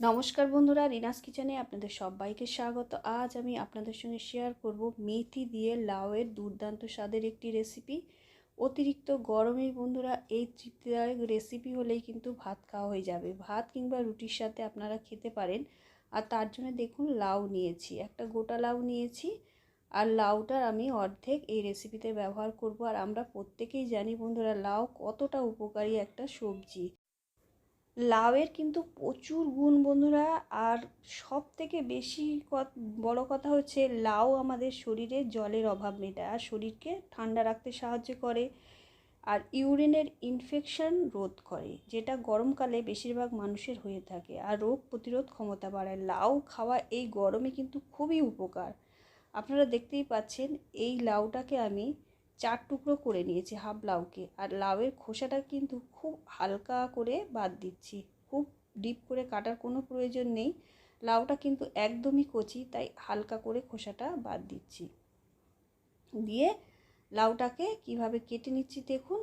নমস্কার বন্ধুরা, রিনাস কিচেনে আপনাদের সবাইকে স্বাগত। আজ আমি আপনাদের সঙ্গে শেয়ার করব মেথি দিয়ে লাউয়ের দুর্দান্ত স্বাদের একটি রেসিপি অতিরিক্ত গরমেই বন্ধুরা, এই তৃপ্তিদায়ক রেসিপি হলেই কিন্তু ভাত খাওয়া হয়ে যাবে। ভাত কিংবা রুটির সাথে আপনারা খেতে পারেন। আর তার জন্য দেখুন, লাউ নিয়েছি। একটা গোটা লাউ নিয়েছি। আর লাউটার আমি অর্ধেক এই রেসিপিতে ব্যবহার করব। আর আমরা প্রত্যেকেই জানি বন্ধুরা, লাউ কতটা উপকারী একটা সবজি। লাউয়ের কিন্তু প্রচুর গুণ বন্ধুরা, আর সব থেকে বেশি বড় কথা হচ্ছে লাউ আমাদের শরীরে জলের অভাব মেটায়, আর শরীরকে ঠান্ডা রাখতে সাহায্য করে, আর ইউরিনের ইনফেকশন রোধ করে, যেটা গরমকালে বেশিরভাগ মানুষের হয়ে থাকে, আর রোগ প্রতিরোধ ক্ষমতা বাড়ায়। লাউ খাওয়া এই গরমে কিন্তু খুবই উপকার। আপনারা দেখতেই পাচ্ছেন, এই লাউটাকে আমি চার টুকরো করে নিয়েছি হাফ লাউকে। আর লাউয়ের খোসাটা কিন্তু খুব হালকা করে বাদ দিচ্ছি। খুব ডিপ করে কাটার কোনো প্রয়োজন নেই। লাউটা কিন্তু একদমই কচি, তাই হালকা করে খোসাটা বাদ দিচ্ছি। দিয়ে লাউটাকে কীভাবে কেটে নিচ্ছি দেখুন।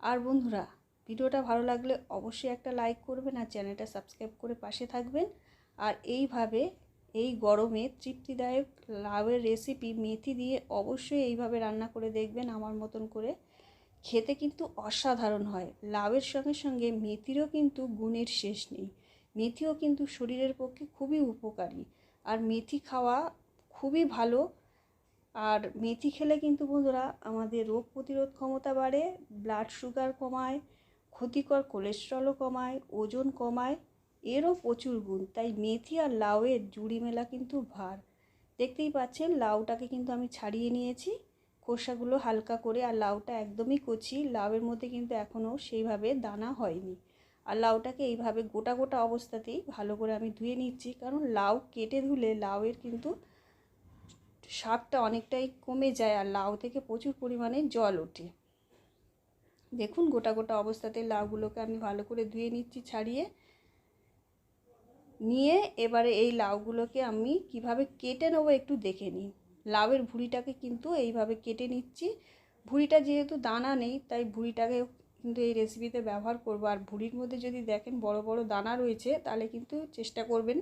আর বন্ধুরা, ভিডিওটা ভালো লাগলে অবশ্যই একটা লাইক করবেন আর চ্যানেলটা সাবস্ক্রাইব করে পাশে থাকবেন। আর এইভাবে এই গরমে তৃপ্তিদায়ক লাউয়ের রেসিপি মেথি দিয়ে অবশ্যই এইভাবে রান্না করে দেখবেন আমার মতন করে। খেতে কিন্তু অসাধারণ হয়। লাউয়ের সঙ্গে সঙ্গে মেথিরও কিন্তু গুণের শেষ নেই। মেথিও কিন্তু শরীরের পক্ষে খুবই উপকারী। আর মেথি খাওয়া খুবই ভালো। আর মেথি খেলে কিন্তু বন্ধুরা আমাদের রোগ প্রতিরোধ ক্ষমতা বাড়ে ব্লাড সুগার কমায়, ক্ষতিকর কোলেস্ট্রলও কমায়, ওজন কমায়। এরও প্রচুর গুণ। তাই মেথি আর লাউয়ের জুড়ি মেলা কিন্তু ভার। দেখতেই পাচ্ছেন, লাউটাকে কিন্তু আমি ছাড়িয়ে নিয়েছি। খোসাগুলো হালকা করে, আর লাউটা একদমই কচি। লাউয়ের মধ্যে কিন্তু এখনও সেইভাবে দানা হয়নি। আর লাউটাকে এইভাবে গোটা গোটা অবস্থাতেই ভালো করে আমি ধুয়ে নিচ্ছি। কারণ লাউ কেটে ধুলে লাউয়ের কিন্তু স্বাদটা অনেকটাই কমে যায়, আর লাউ থেকে প্রচুর পরিমাণে জল ওঠে। দেখুন, গোটা গোটা অবস্থাতে লাউগুলোকে আমি ভালো করে ধুয়ে নিচ্ছি ছাড়িয়ে। নিয়ে এবারে এই লাউগুলোকে আমি কীভাবে কেটে নেব একটু দেখে নিই। লাউয়ের ভুঁড়িটাকে কিন্তু এইভাবে কেটে নিচ্ছি। ভুঁড়িটা যেহেতু দানা নেই, তাই ভুঁড়িটাকে কিন্তু এই রেসিপিতে ব্যবহার করব। আর ভুঁড়ির মধ্যে যদি দেখেন বড় বড় দানা রয়েছে, তাহলে কিন্তু চেষ্টা করবেন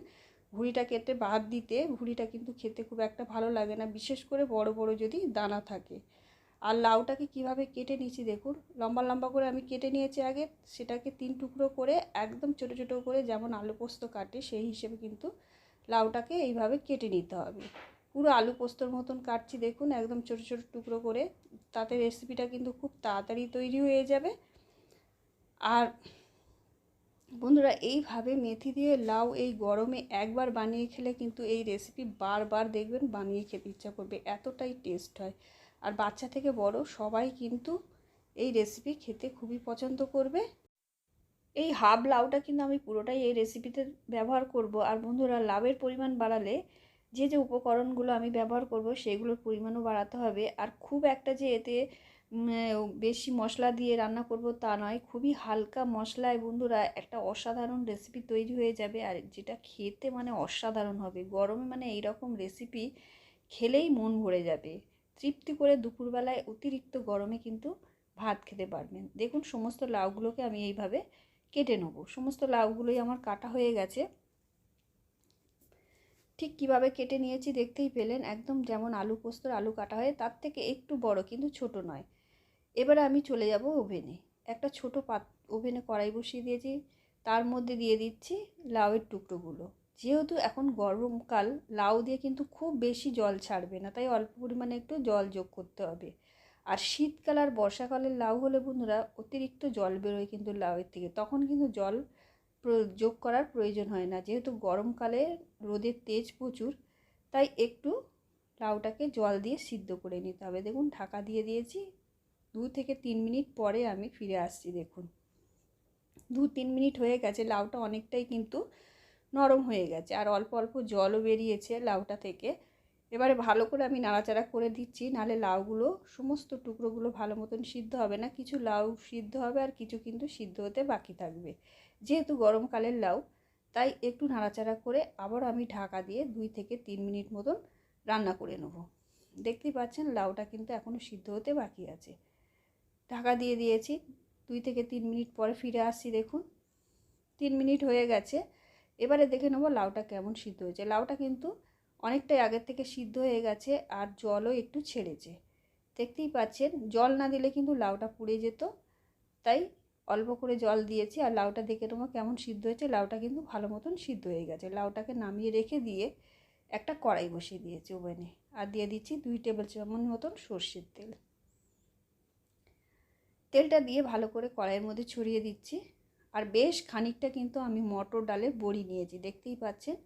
ভুঁড়িটা কেটে বাদ দিতে। ভুঁড়িটা কিন্তু খেতে খুব একটা ভালো লাগে না, বিশেষ করে বড় বড় যদি দানা থাকে। আর লাউটাকে কীভাবে কেটে নিয়েছি দেখুন, লম্বা লম্বা করে আমি কেটে নিয়েছি আগে, সেটাকে তিন টুকরো করে একদম ছোট ছোট করে যেমন আলু পোস্ত কাটে, সেই হিসেবে কিন্তু লাউটাকে এইভাবে কেটে নিতে হবে। পুরো আলু পোস্তর মতন কাটছি দেখুন, একদম ছোট ছোট টুকরো করে, তাতে রেসিপিটা কিন্তু খুব তাড়াতাড়ি তৈরি হয়ে যাবে। আর বন্ধুরা, এইভাবে মেথি দিয়ে লাউ এই গরমে একবার বানিয়ে খেলে কিন্তু এই রেসিপি বারবার দেখবেন, বানিয়ে খেতে ইচ্ছা করবে, এতটাই টেস্ট হয়। আর বাচ্চা থেকে বড় সবাই কিন্তু এই রেসিপি খেতে খুবই পছন্দ করবে। এই হাফ লাউটা কিন্তু আমি পুরোটাই এই রেসিপিতে ব্যবহার করব। আর বন্ধুরা লাভের পরিমাণ বাড়ালে যে যে উপকরণগুলো আমি ব্যবহার করব সেগুলোর পরিমাণও বাড়াতে হবে। আর খুব একটা যে এতে বেশি মশলা দিয়ে রান্না করব তা নয়, খুবই হালকা মশলায় বন্ধুরা একটা অসাধারণ রেসিপি তৈরি হয়ে যাবে। আর যেটা খেতে মানে অসাধারণ হবে, গরমে মানে এই রকম রেসিপি খেলেই মন ভরে যাবে। তৃপ্তি করে দুপুরবেলায় অতিরিক্ত গরমে কিন্তু ভাত খেতে পারবেন। দেখুন, সমস্ত লাউগুলোকে আমি এইভাবে কেটে নেব। সমস্ত লাউগুলোই আমার কাটা হয়ে গেছে। ঠিক কীভাবে কেটে নিয়েছি দেখতেই পেলেন, একদম যেমন আলু পোস্তর আলু কাটা হয় তার থেকে একটু বড় কিন্তু ছোট নয়। এবারে আমি চলে যাব ওভেনে। একটা ছোট পাত, ওভেনে কড়াই বসিয়ে দিয়েছি। তার মধ্যে দিয়ে দিচ্ছি লাউয়ের টুকরোগুলো। যেহেতু এখন গরমকাল, লাউ দিয়ে কিন্তু খুব বেশি জল ছাড়বে না, তাই অল্প পরিমাণে একটু জল যোগ করতে হবে। আর শীতকাল আর বর্ষাকালের লাউ হলে বন্ধুরা, অতিরিক্ত জল বেরোয় কিন্তু লাউয়ের থেকে। তখন কিন্তু জল যোগ করার প্রয়োজন হয় না। যেহেতু গরমকালে রোদের তেজ প্রচুর, তাই একটু লাউটাকে জল দিয়ে সিদ্ধ করে নিতে হবে। দেখুন, ঢাকা দিয়ে দিয়েছি। দু থেকে তিন মিনিট পরে আমি ফিরে আসছি, দেখুন। দু তিন মিনিট হয়ে গেছে, লাউটা অনেকটাই কিন্তু নরম হয়ে গেছে আর অল্প অল্প জলও বেরিয়েছে লাউটা থেকে। এবারে ভালো করে আমি নাড়াচাড়া করে দিচ্ছি, নাহলে লাউগুলো সমস্ত টুকরোগুলো ভালো মতন সিদ্ধ হবে না। কিছু লাউ সিদ্ধ হবে আর কিছু কিন্তু সিদ্ধ হতে বাকি থাকবে। যেহেতু গরমকালের লাউ, তাই একটু নাড়াচাড়া করে আবার আমি ঢাকা দিয়ে দুই থেকে তিন মিনিট মতন রান্না করে নেব। দেখতেই পাচ্ছেন লাউটা কিন্তু এখনও সিদ্ধ হতে বাকি আছে। ঢাকা দিয়ে দিয়েছি, দুই থেকে তিন মিনিট পরে ফিরে আসছি দেখুন। তিন মিনিট হয়ে গেছে এবারে দেখে নেব লাউটা কেমন সিদ্ধ হয়েছে। লাউটা কিন্তু অনেকটাই আগের থেকে সিদ্ধ হয়ে গেছে আর জলও একটু ছেড়েছে। দেখতেই পাচ্ছেন, জল না দিলে কিন্তু লাউটা পুড়ে যেত। তাই অল্প করে জল দিয়েছি আর লাউটা দেখে নেব কেমন সিদ্ধ হয়েছে। লাউটা কিন্তু ভালো মতন সিদ্ধ হয়ে গেছে। লাউটাকে নামিয়ে রেখে দিয়ে একটা কড়াই বসিয়ে দিয়েছি ওভেনে। আর দিয়ে দিচ্ছি দুই টেবিল চামচ মতন সর্ষের তেল। তেলটা দিয়ে ভালো করে কড়াইয়ের মধ্যে ছড়িয়ে দিচ্ছি। আর বেশ খানিকটা কিন্তু আমি মটর ডালের বড়ি নিয়েছি, দেখতেই পাচ্ছেন।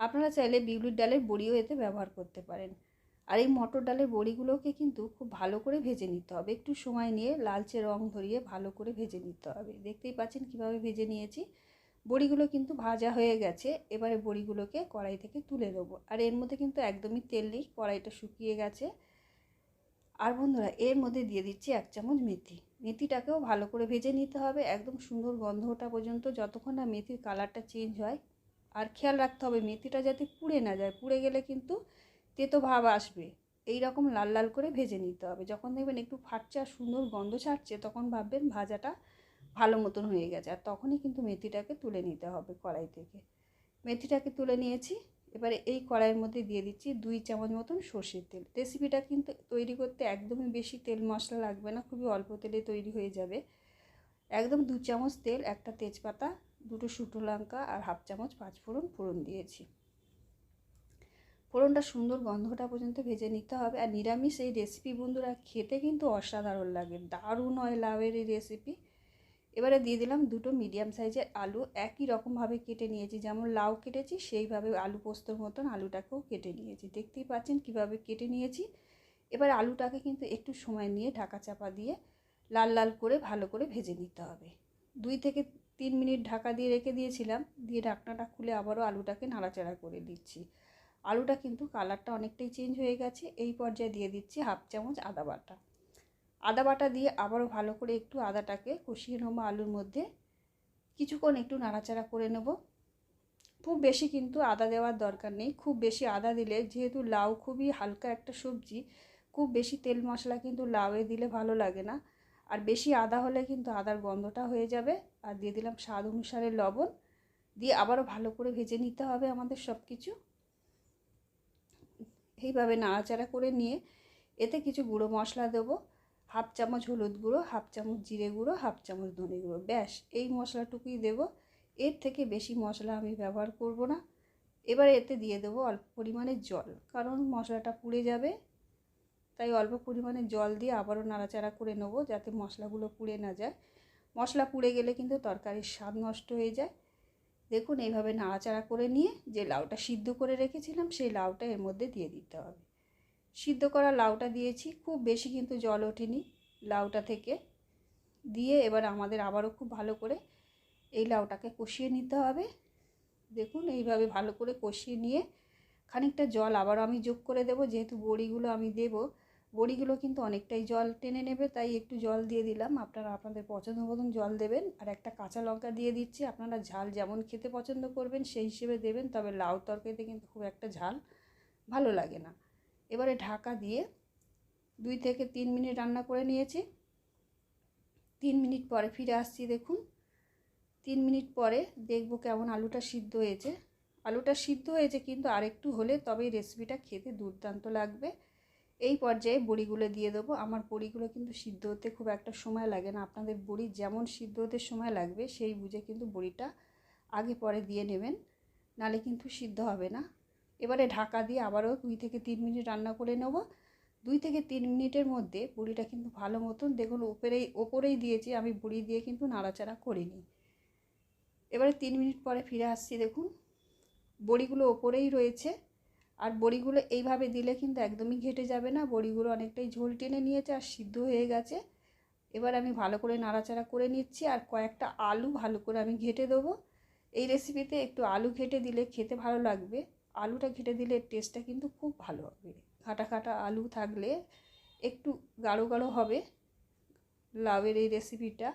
আপনারা চাইলে বিউলির ডালের বড়িও এতে ব্যবহার করতে পারেন। আর এই মটর ডালের বড়িগুলোকে কিন্তু খুব ভালো করে ভেজে নিতে হবে। একটু সময় নিয়ে লালচে রং ধরিয়ে ভালো করে ভেজে নিতে হবে। দেখতেই পাচ্ছেন কীভাবে ভেজে নিয়েছি। বড়িগুলো কিন্তু ভাজা হয়ে গেছে। এবারে বড়িগুলোকে কড়াই থেকে তুলে দেবো আর এর মধ্যে কিন্তু একদমই তেল নেই, কড়াইটা শুকিয়ে গেছে। আর বন্ধুরা, এর মধ্যে দিয়ে দিচ্ছি এক চামচ মেথি। মেথিটাকেও ভালো করে ভেজে নিতে হবে, একদম সুন্দর গন্ধ ওঠা পর্যন্ত যতক্ষণ না মেথির কালারটা চেঞ্জ হয়। আর খেয়াল রাখতে হবে, মেথিটা যাতে পুড়ে না যায়, পুড়ে গেলে কিন্তু তেতো ভাব আসবে। এই রকম লাল লাল করে ভেজে নিতে হবে। যখন দেখবেন একটু ফাটছে আর সুন্দর গন্ধ ছাড়ছে, তখন ভাববেন ভাজাটা ভালো মতন হয়ে গেছে। আর তখনই কিন্তু মেথিটাকে তুলে নিতে হবে কড়াই থেকে। মেথিটাকে তুলে নিয়েছি। এবারে এই কড়াইয়ের মধ্যে দিয়ে দিচ্ছি দুই চামচ মতন সর্ষের তেল। রেসিপিটা কিন্তু তৈরি করতে একদমই বেশি তেল মশলা লাগবে না, খুবই অল্প তেলে তৈরি হয়ে যাবে। একদম দু চামচ তেল, একটা তেজপাতা, দুটো শুটো লঙ্কা আর হাফ চামচ পাঁচফোড়ন ফোড়ন দিয়েছি। ফোড়নটা সুন্দর গন্ধটা পর্যন্ত ভেজে নিতে হবে আর নিরামিষ এই রেসিপি বন্ধুরা খেতে কিন্তু অসাধারণ লাগে, দারুণ হয় লাউয়ের এই রেসিপি এবারে দিয়ে দিলাম দুটো মিডিয়াম সাইজের আলু। একই রকমভাবে কেটে নিয়েছি। যেমন লাউ কেটেছি, সেইভাবে আলু পোস্তর মতন আলুটাকেও কেটে নিয়েছি। দেখতেই পাচ্ছেন কীভাবে কেটে নিয়েছি। এবার আলুটাকে কিন্তু একটু সময় নিয়ে ঢাকা চাপা দিয়ে লাল লাল করে ভালো করে ভেজে নিতে হবে। দুই থেকে তিন মিনিট ঢাকা দিয়ে রেখে দিয়েছিলাম। দিয়ে ঢাকনাটা খুলে আবারও আলুটাকে নাড়াচাড়া করে দিচ্ছি। আলুটা কিন্তু কালারটা অনেকটাই চেঞ্জ হয়ে গেছে। এই পর্যায়ে দিয়ে দিচ্ছি হাফ চামচ আদা বাটা। আদা বাটা দিয়ে আবারও ভালো করে একটু আদাটাকে কষিয়ে নেব আলুর মধ্যে। কিছুক্ষণ একটু নাড়াচাড়া করে নেব। খুব বেশি কিন্তু আদা দেওয়ার দরকার নেই। খুব বেশি আদা দিলে, যেহেতু লাউ খুবই হালকা একটা সবজি, খুব বেশি তেল মশলা কিন্তু লাউয়ে দিলে ভালো লাগে না। আর বেশি আদা হলে কিন্তু আদার গন্ধটা হয়ে যাবে। আর দিয়ে দিলাম স্বাদ অনুসারে লবণ। দিয়ে আবারও ভালো করে ভেজে নিতে হবে আমাদের সব কিছু এইভাবে নাড়াচাড়া করে নিয়ে এতে কিছু গুঁড়ো মশলা দেবো। হাফ চামচ হলুদ গুঁড়ো, হাফ চামচ জিরে গুঁড়ো, হাফ চামচ ধনে গুঁড়ো। ব্যাস, এই মশলাটুকুই দেব। এর থেকে বেশি মশলা আমি ব্যবহার করব না। এবার এতে দিয়ে দেবো অল্প পরিমাণে জল, কারণ মশলাটা পুড়ে যাবে। তাই অল্প পরিমাণে জল দিয়ে আবারও নাড়াচাড়া করে নেব যাতে মশলাগুলো পুড়ে না যায়। মশলা পুড়ে গেলে কিন্তু তরকারির স্বাদ নষ্ট হয়ে যায়। দেখুন, এইভাবে নাড়াচাড়া করে নিয়ে যে লাউটা সিদ্ধ করে রেখেছিলাম, সেই লাউটা এর মধ্যে দিয়ে দিতে হবে। সিদ্ধ করা লাউটা দিয়েছি। খুব বেশি কিন্তু জল ওঠেনি লাউটা থেকে। দিয়ে এবার আমাদের আবারও খুব ভালো করে এই লাউটাকে কষিয়ে নিতে হবে। দেখুন এইভাবে ভালো করে কষিয়ে নিয়ে খানিকটা জল আবারও আমি যোগ করে দেব। যেহেতু বড়িগুলো আমি দেব, বড়িগুলো কিন্তু অনেকটাই জল টেনে নেবে, তাই একটু জল দিয়ে দিলাম। আপনারা আপনাদের পছন্দ মতন জল দেবেন। আর একটা কাঁচা লঙ্কা দিয়ে দিচ্ছি। আপনারা ঝাল যেমন খেতে পছন্দ করবেন সেই হিসেবে দেবেন, তবে লাউ তরকারিতে কিন্তু খুব একটা ঝাল ভালো লাগে না। এবারে ঢাকা দিয়ে দুই থেকে তিন মিনিট রান্না করে নিয়েছি। তিন মিনিট পরে ফিরে আসছি, দেখুন। তিন মিনিট পরে দেখব কেমন আলুটা সিদ্ধ হয়েছে। আলুটা সিদ্ধ হয়েছে কিন্তু আরেকটু হলে তবেই রেসিপিটা খেতে দুর্দান্ত লাগবে। এই পর্যায়ে বড়িগুলো দিয়ে দেবো। আমার বড়িগুলো কিন্তু সিদ্ধ হতে খুব একটা সময় লাগে না। আপনাদের বড়ি যেমন সিদ্ধ হতে সময় লাগবে, সেই বুঝে কিন্তু বড়িটা আগে পরে দিয়ে নেবেন। নালে কিন্তু সিদ্ধ হবে না। এবারে ঢাকা দিয়ে আবারও দুই থেকে তিন মিনিট রান্না করে নেব। দুই থেকে তিন মিনিটের মধ্যে বড়িটা কিন্তু ভালো মতন দেখুন ওপরেই ওপরেই দিয়েছি, আমি বড়ি দিয়ে কিন্তু নাড়াচাড়া করিনি। এবারে তিন মিনিট পরে ফিরে আসছি দেখুন, বড়িগুলো ওপরেই রয়েছে। আর বড়িগুলো এইভাবে দিলে কিন্তু একদমই ঘেটে যাবে না, বড়িগুলো অনেকটাই ঝোল টেনে নিয়েছে আর সিদ্ধ হয়ে গেছে। এবার আমি ভালো করে নাড়াচাড়া করে নিচ্ছি আর কয়েকটা আলু ভালো করে আমি ঘেটে দেবো। এই রেসিপিতে একটু আলু ঘেটে দিলে খেতে ভালো লাগবে। আলুটা ঘেটে দিলে টেস্টটা কিন্তু খুব ভালো হবে। খাটা খাটা আলু থাকলে একটু গাঢ় গাঢ় হবে। লাউয়ের এই রেসিপিটা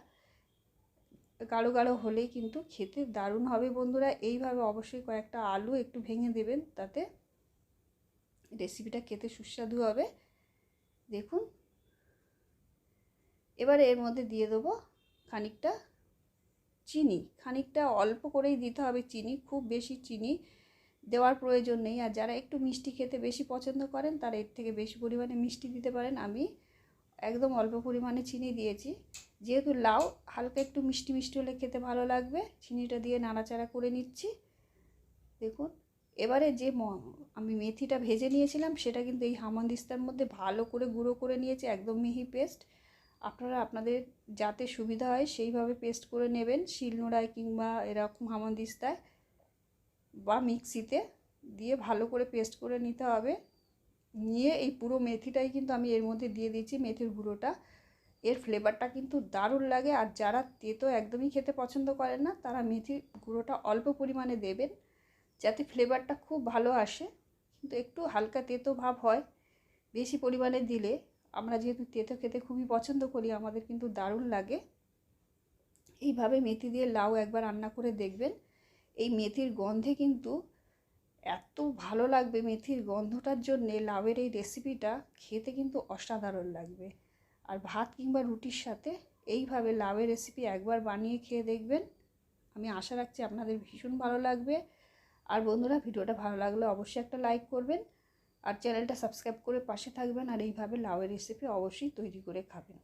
গাঢ় গাঢ় হলেই কিন্তু খেতে দারুণ হবে বন্ধুরা। এইভাবে অবশ্যই কয়েকটা আলু একটু ভেঙে দেবেন, তাতে রেসিপিটা খেতে সুস্বাদু হবে। দেখুন। এবারে এর মধ্যে দিয়ে দেবো খানিকটা চিনি। খানিকটা অল্প করেই দিতে হবে চিনি, খুব বেশি চিনি দেওয়ার প্রয়োজন নেই। আর যারা একটু মিষ্টি খেতে বেশি পছন্দ করেন, তারা এর থেকে বেশি পরিমাণে মিষ্টি দিতে পারেন। আমি একদম অল্প পরিমাণে চিনি দিয়েছি। যেহেতু লাউ, হালকা একটু মিষ্টি মিষ্টি হলে খেতে ভালো লাগবে। চিনিটা দিয়ে নাড়াচাড়া করে নিচ্ছি। দেখুন, এবারে যে আমি মেথিটা ভেজে নিয়েছিলাম, সেটা কিন্তু এই হামানদিস্তার মধ্যে ভালো করে গুঁড়ো করে নিয়েছি, একদম মিহি পেস্ট। আপনারা, আপনাদের যাতে সুবিধা হয়, সেইভাবে পেস্ট করে নেবেন। শিলনোড়ায় কিংবা এরকম হামানদিস্তায় বা মিক্সিতে দিয়ে ভালো করে পেস্ট করে নিতে হবে। নিয়ে এই পুরো মেথিটাই কিন্তু আমি এর মধ্যে দিয়ে দিয়েছি মেথির গুঁড়োটা। এর ফ্লেভারটা কিন্তু দারুণ লাগে আর যারা তেতো একদমই খেতে পছন্দ করেন না, তারা মেথির গুঁড়োটা অল্প পরিমাণে দেবেন যাতে ফ্লেভারটা খুব ভালো আসে। কিন্তু একটু হালকা তেতো ভাব হয়, বেশি পরিমাণে দিলে আমরা যেহেতু তেতো খেতে খুবই পছন্দ করি, আমাদের কিন্তু দারুণ লাগে। এইভাবে মেথি দিয়ে লাউ একবার রান্না করে দেখবেন। এই মেথির গন্ধে কিন্তু এত ভালো লাগবে মেথির গন্ধটার জন্যে লাউয়ের এই রেসিপিটা খেতে কিন্তু অসাধারণ লাগবে। আর ভাত কিংবা রুটির সাথে এইভাবে লাউয়ের রেসিপি একবার বানিয়ে খেয়ে দেখবেন। আমি আশা রাখছি আপনাদের ভীষণ ভালো লাগবে। আর বন্ধুরা, ভিডিওটা ভালো লাগলে অবশ্যই একটা লাইক করবেন। আর চ্যানেলটা সাবস্ক্রাইব করে পাশে থাকবেন আর এইভাবে লাউয়ের রেসিপি অবশ্যই তৈরি করে খাবেন।